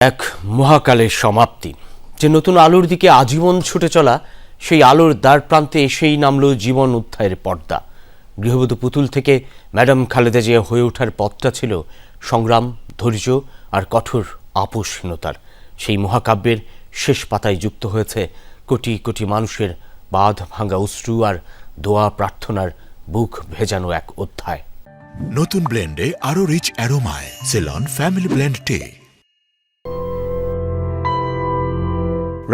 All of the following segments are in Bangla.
এক মহাকালের সমাপ্তি। যে নতুন আলোর দিকে আজীবন ছুটে চলা, সেই আলোর দ্বার প্রান্তে এসেই নামল জীবন উদ্ধারের পর্দা। গৃহবধূ পুতুল থেকে ম্যাডাম খালেদা জিয়া হয়ে ওঠার পথটা ছিল সংগ্রাম, ধৈর্য আর কঠোর আপোষহীনতার। সেই মহাকাব্যের শেষ পাতায় যুক্ত হয়েছে কোটি কোটি মানুষের বাঁধ ভাঙা অশ্রু আর দোয়া প্রার্থনার বুক ভেজানো এক অধ্যায়। নতুন ব্লেন্ডে আরও রিচ অ্যারোমায় সেলন ফ্যামিলি ব্লেন্ড টে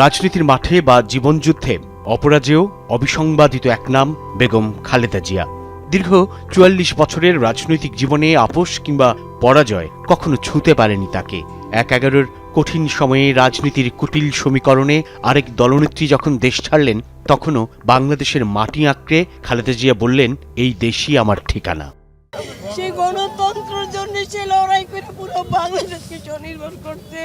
রাজনীতির মাঠে বা জীবনযুদ্ধে অপরাজেয়, অবিসংবাদিত এক নাম বেগম খালেদা জিয়া। দীর্ঘ চুয়াল্লিশ বছরের রাজনৈতিক জীবনে আপোষ কিংবা পরাজয় কখনো ছুঁতে পারেনি তাকে। এক এগারোর কঠিন সময়ে রাজনীতির কুটিল সমীকরণে আরেক দলনেত্রী যখন দেশ ছাড়লেন, তখনও বাংলাদেশের মাটি আঁকড়ে খালেদা জিয়া বললেন, এই দেশই আমার ঠিকানা। সেই গণতন্ত্রের জন্য সে লড়াই করে পুরো বাংলাদেশকে স্বনির্ভর করতে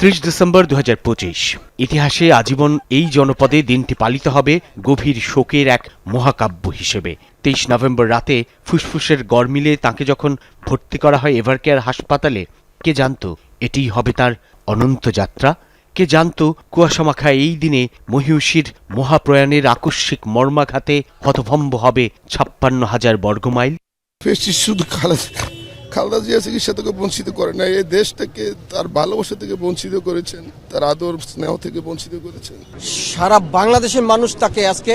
ত্রিশ ডিসেম্বর দু হাজার পঁচিশ। ইতিহাসে আজীবন এই জনপদে দিনটি পালিত হবে গভীর শোকের এক মহাকাব্য হিসেবে। তেইশ নভেম্বর রাতে ফুসফুসের গরমিলে তাকে যখন ভর্তি করা হয় এভারকেয়ার হাসপাতালে, কে জানতো এটিই হবে তার অনন্ত যাত্রা? কে জানত কুয়াশামাখা এই দিনে মহিষীর মহাপ্রয়াণের আকস্মিক মর্মাঘাতে হতভম্ব হবে ছাপ্পান্ন হাজার বর্গমাইল? খালেদা জিয়া চিকিৎসা থেকে বঞ্চিত করে না এই দেশটাকে তার ভালোবাসা থেকে বঞ্চিত করেছেন তার আদর স্নেহ থেকে বঞ্চিত করেছেন। সারা বাংলাদেশের মানুষ তাকে আজকে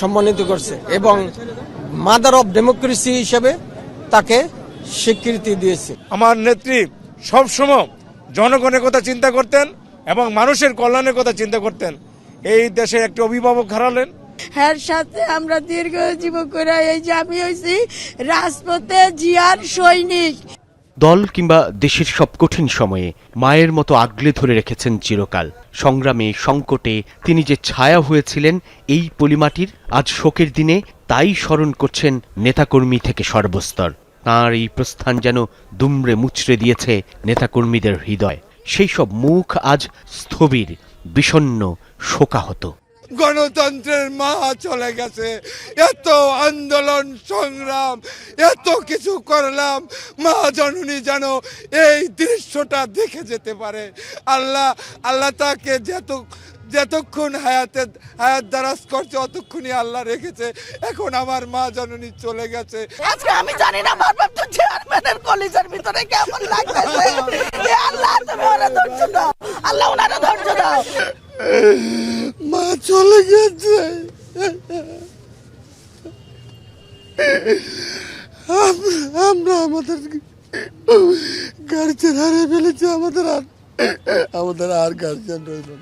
সম্মানিত করছে এবং মাদার অফ ডেমোক্রেসি হিসেবে তাকে স্বীকৃতি দিয়েছে। আমার নেত্রী সবসময় জনগণের কথা চিন্তা করতেন এবং মানুষের কল্যাণের কথা চিন্তা করতেন। এই দেশে একটি অভিভাবক হারালেন এর সাথে আমরা দীর্ঘ জীবন করে এই যে আমি হয়েছি রাজপথে জিয়ার সৈনিক। দল কিংবা দেশের সব কঠিন সময়ে মায়ের মতো আগলে ধরে রেখেছেন চিরকাল। সংগ্রামে, সংকটে তিনি যে ছায়া হয়েছিলেন, এই পলিমাটির আজ শোকের দিনে তাই স্মরণ করছেন নেতাকর্মী থেকে সর্বস্তর। তাঁর এই প্রস্থান যেন দুমড়ে মুচড়ে দিয়েছে নেতাকর্মীদের হৃদয়। সেই সব মুখ আজ স্থবির বিষণ্ন শোকাহত। গণতন্ত্রের মা চলে গেছে। এত আন্দোলন, সংগ্রাম, এত কিছু করলাম মা জননী যেন এই দৃশ্যটা দেখে যেতে পারে। আল্লাহ আল্লাহ তাকে যত, যতক্ষণ হায়াতে, হায়াত দারাজ করছে, অতক্ষণই আল্লাহ রেখেছে। এখন আমার মা জননী চলে গেছে। আজকে আমি জানি না ভাবলাম তো চেয়ারম্যানের কলেজের ভিতরে কেমন লাগতেছে। আল্লাহ, তুমি ওরা ধৈর্য দাও। আল্লাহ, ওনারা ধৈর্য দাও। মা চলে গেছে। আমরা- আমাদের গার্জেন হারিয়ে ফেলেছি, আমাদের আর আমাদের আর গার্জেন রইল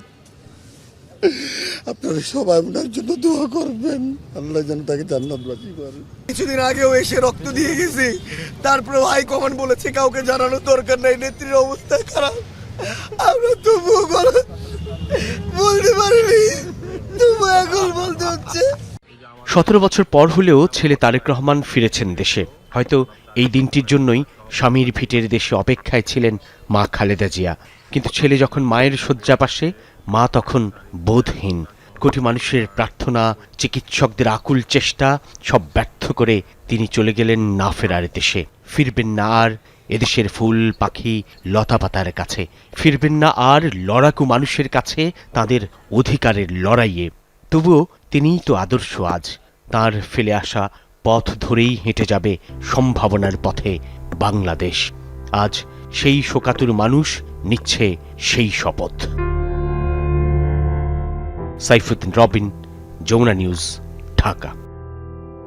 আপনারা সবাই ওনার জন্য দোয়া করবেন। আল্লাহ যেন তাকে জান্নাতবাসী করেন কিছুদিন আগেও এসে রক্ত দিয়ে গেছি। তারপরে হাইকমান্ড বলেছে, কাউকে জানানোর দরকার নাই, নেত্রীর অবস্থা খারাপ। আমরা তবুও গলা বলতে পারিনি। তবু এখন বলতে হচ্ছে। সতেরো বছর পর হলেও ছেলে তারেক রহমান ফিরেছেন দেশে। হয়তো এই দিনটির জন্যই স্বামীর ভিটের দেশে অপেক্ষায় ছিলেন মা খালেদা জিয়া। কিন্তু ছেলে যখন মায়ের শয্যা পাশে মা তখন বোধহীন। কোটি মানুষের প্রার্থনা, চিকিৎসকদের আকুল চেষ্টা, সব ব্যর্থ করে তিনি চলে গেলেন না ফেরার দেশে। ফিরবেন না আর এদেশের ফুল, পাখি লতাপাতার কাছে। ফিরবেন না আর লড়াকু মানুষের কাছে তাদের অধিকারের লড়াইয়ে। তবুও তিনিই তো আদর্শ আজ। তার ফেলে আসা পথ ধরেই হেঁটে যাবে সম্ভাবনার পথে বাংলাদেশ। আজ সেই শোকাতুর মানুষ নিচ্ছে সেই শপথ। সাইফুদ্দিন রবিন, যমুনা নিউজ, ঢাকা।